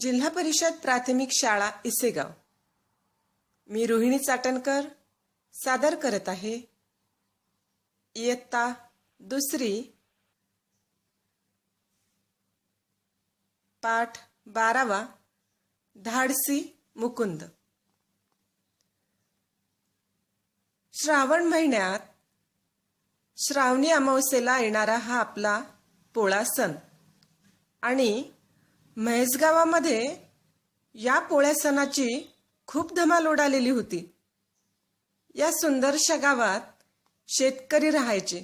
जिल्हा परिषद प्राथमिक शाळा इसेगाव. मी रोहिणी चाटणकर सादर करत आहे. इयत्ता दुसरी पाठ बारावा धाडसी मुकुंद. श्रावण महिन्यात श्रावणी अमावस्येला येणारा हा आपला पोळा सण आणि म्हैसगावामध्ये या पोळ्या सणाची खूप धमाल उडालेली होती. या सुंदरशा गावात शेतकरी राहायचे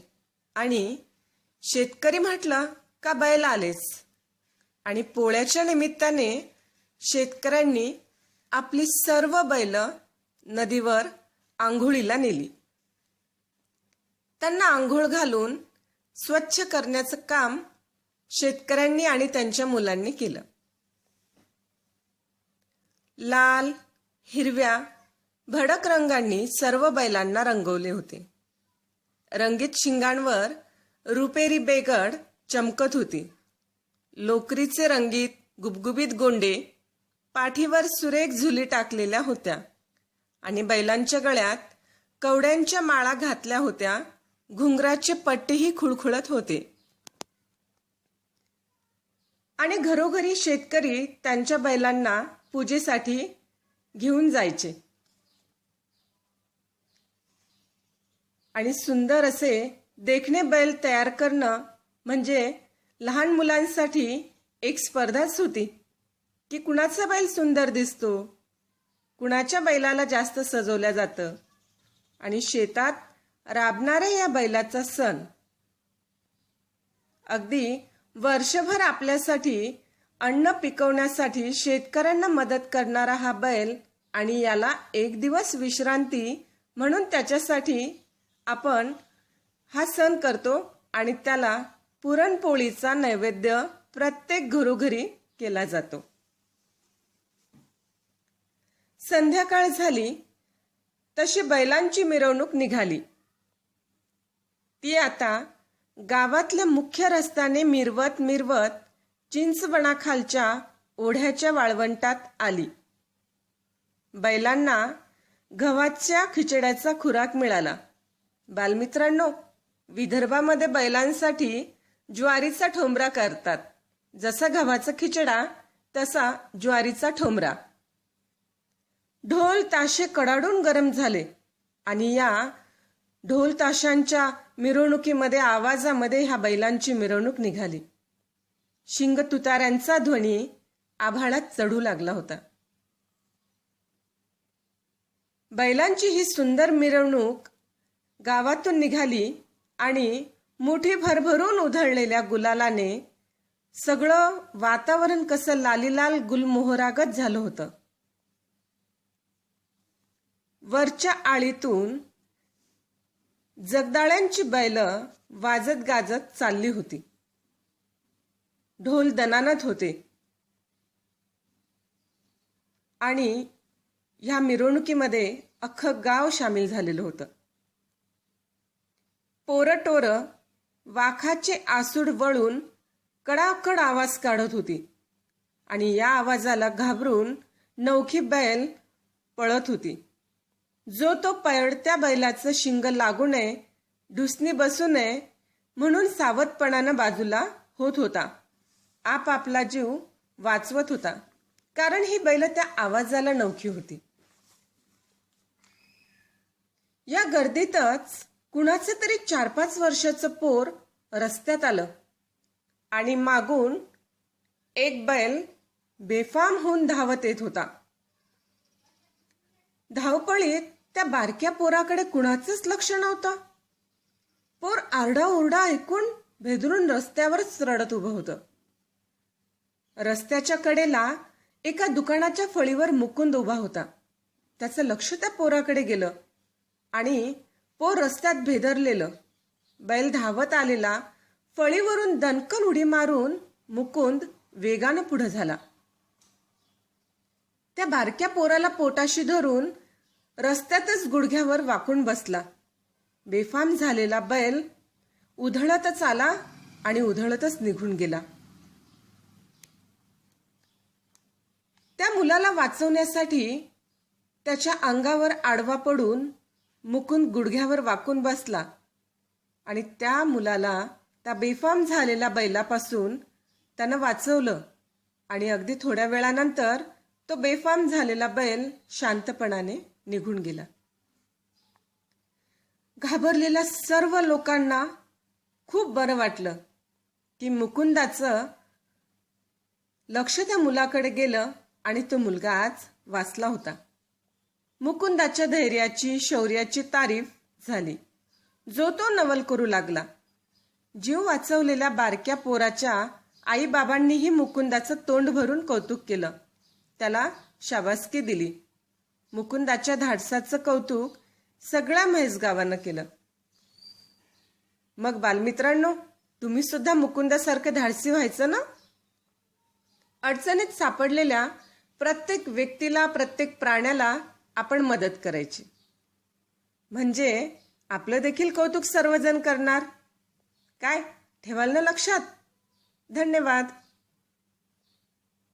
आणि शेतकरी म्हटलं का बैल आलेच. आणि पोळ्याच्या निमित्ताने शेतकऱ्यांनी आपली सर्व बैल नदीवर आंघोळीला नेली. त्यांना आंघोळ घालून स्वच्छ करण्याचं काम शेतकऱ्यांनी आणि त्यांच्या मुलांनी केलं. लाल हिरव्या भडक रंगांनी सर्व बैलांना रंगवले होते. रंगीत शिंगांवर रुपेरी बेगड चमकत होती. लोकरीचे रंगीत गुबगुबीत गोंडे पाठीवर सुरेख झुली टाकलेल्या होत्या आणि बैलांच्या गळ्यात कवड्यांच्या माळा घातल्या होत्या. घुंगराचे पट्टेही खुळखुळत होते. आणि घरोघरी शेतकरी त्यांच्या बैलांना पूजेसाठी घेऊन जायचे. आणि सुंदर असे देखणे बैल तयार करणं म्हणजे लहान मुलांसाठी एक स्पर्धाच होती. की कुणाचा बैल सुंदर दिसतो कुणाच्या बैलाला जास्त सजवल्या जातं आणि शेतात राबणाऱ्या या बैलाचा सण. अगदी वर्षभर आपल्यासाठी अन्न पिकवण्यासाठी शेतकऱ्यांना मदत करणारा हा बैल आणि याला एक दिवस विश्रांती म्हणून त्याच्यासाठी आपण हा सण करतो आणि त्याला पुरणपोळीचा नैवेद्य प्रत्येक घरोघरी केला जातो. संध्याकाळ झाली तशी बैलांची मिरवणूक निघाली. ती आता गावातल्या मुख्य रस्त्याने मिरवत मिरवत चिंचवणाखालच्या ओढ्याच्या वाळवंटात आली. बैलांना गव्हाच्या खिचड्याचा खुराक मिळाला. बालमित्रांनो विदर्भामध्ये बैलांसाठी ज्वारीचा ठोंबरा करतात. जसा गव्हाचा खिचडा तसा ज्वारीचा ठोंबरा. ढोल ताशे कडाडून गरम झाले आणि या ढोल ताशांच्या मिरवणुकीमध्ये आवाजामध्ये ह्या बैलांची मिरवणूक निघाली. शिंग तुताऱ्यांचा ध्वनी आभाळात चढू लागला होता. बैलांची ही सुंदर मिरवणूक गावातून निघाली आणि मोठी भरभरून उधळलेल्या गुलालाने सगळं वातावरण कसं लालीलाल गुलमोहरागत झालं होतं. वरच्या आळीतून जगदाळ्यांची बैल वाजत गाजत चालली होती. ढोल दनानत होते. आणि ह्या मिरवणुकीमध्ये अख्खं गाव सामील झालेलं होतं. पोरटोर वाखाचे आसूड वळून कडाकड आवाज काढत होती आणि या आवाजाला घाबरून नौखी बैल पळत होती. जो तो पळत्या बैलाचं शिंग लागू नये ढुसणी बसू नये म्हणून सावधपणानं बाजूला होत होता. आपापला जीव वाचवत होता. कारण ही बैल त्या आवाजाला नवखी होती. या गर्दीतच कुणाचं तरी चार पाच वर्षाचं पोर रस्त्यात आलं आणि मागून एक बैल बेफाम होऊन धावत येत होता. धावपळीत त्या बारक्या पोराकडे कुणाचंच लक्ष नव्हतं. पोर आरडाओरडा ऐकून भेदरून रस्त्यावरच रडत उभं होतं. रस्त्याच्या कडेला एका दुकानाच्या फळीवर मुकुंद उभा होता. त्याचं लक्ष त्या पोराकडे गेलं आणि पोर रस्त्यात भेदरलेलं बैल धावत आलेला फळीवरून दणकन उडी मारून मुकुंद वेगानं पुढं झाला. त्या बारक्या पोराला पोटाशी धरून रस्त्यातच गुडघ्यावर वाकून बसला. बेफाम झालेला बैल उधळतच आला आणि उधळतच निघून गेला. त्या मुलाला वाचवण्यासाठी त्याच्या अंगावर आडवा पडून मुकुंद गुडघ्यावर वाकून बसला आणि त्या मुलाला त्या बेफाम झालेल्या बैलापासून त्यानं वाचवलं आणि अगदी थोड्या वेळानंतर तो बेफाम झालेला बैल शांतपणाने निघून गेला. घाबरलेल्या सर्व लोकांना खूप बरं वाटलं की मुकुंदाचं लक्ष त्या मुलाकडे गेलं आणि तो मुलगा आज वाचला होता. मुकुंदाच्या धैर्याची शौर्याची तारीफ झाली. जो तो नवल करू लागला. जीव वाचवलेल्या बारक्या पोराच्या आईबाबांनीही मुकुंदाचं तोंड भरून कौतुक केलं. त्याला शाबासकी दिली. मुकुंदाच्या धाडसाचं कौतुक सगळ्या म्हैसगावानं केलं. मग बालमित्रांनो तुम्ही सुद्धा मुकुंदासारखं धाडसी व्हायचं ना? अडचणीत सापडलेल्या प्रत्येक व्यक्तीला प्रत्येक प्राण्याला आपण मदत करायची. म्हणजे आपलं देखील कौतुक सर्वजण करणार. काय? ठेवाल ना लक्षात? धन्यवाद.